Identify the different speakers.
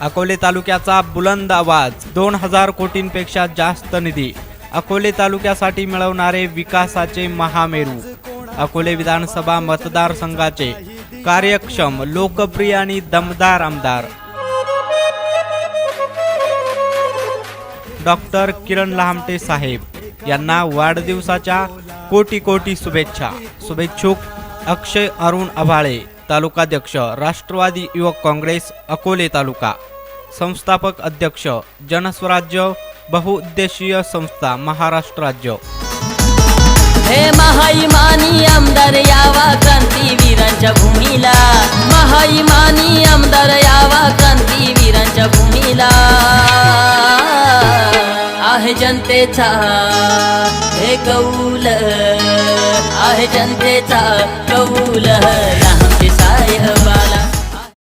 Speaker 1: अकोले तालुक्याचा बुलंद आवाज दोन हजार कोटींपेक्षा जास्त निधी. अकोले तालुक्यासाठी मिळवणारे विकासाचे महामेरू. अकोले विधानसभा मतदारसंघाचे कार्यक्षम लोकप्रिय आणि दमदार आमदार. डॉक्टर किरण लहामटे साहेब यांना वाढदिवसाच्या कोटी कोटी शुभेच्छा. शुभेच्छुक अक्षय अरुण अभाळे तालुकाध्यक्ष राष्ट्रवादी युवक काँग्रेस अकोले तालुका. संस्थापक अध्यक्ष जनस्वराज्य बहुउद्देशीय संस्था महाराष्ट्र राज्य.
Speaker 2: हे महाइमानी आमदार यावा क्रांतीवीरांच्या भूमीला. महाईमानी आमदार यावा क्रांतीवीरांच्या भूमीला. आहे जनतेचा हे कौल आहे जनतेचा कौल.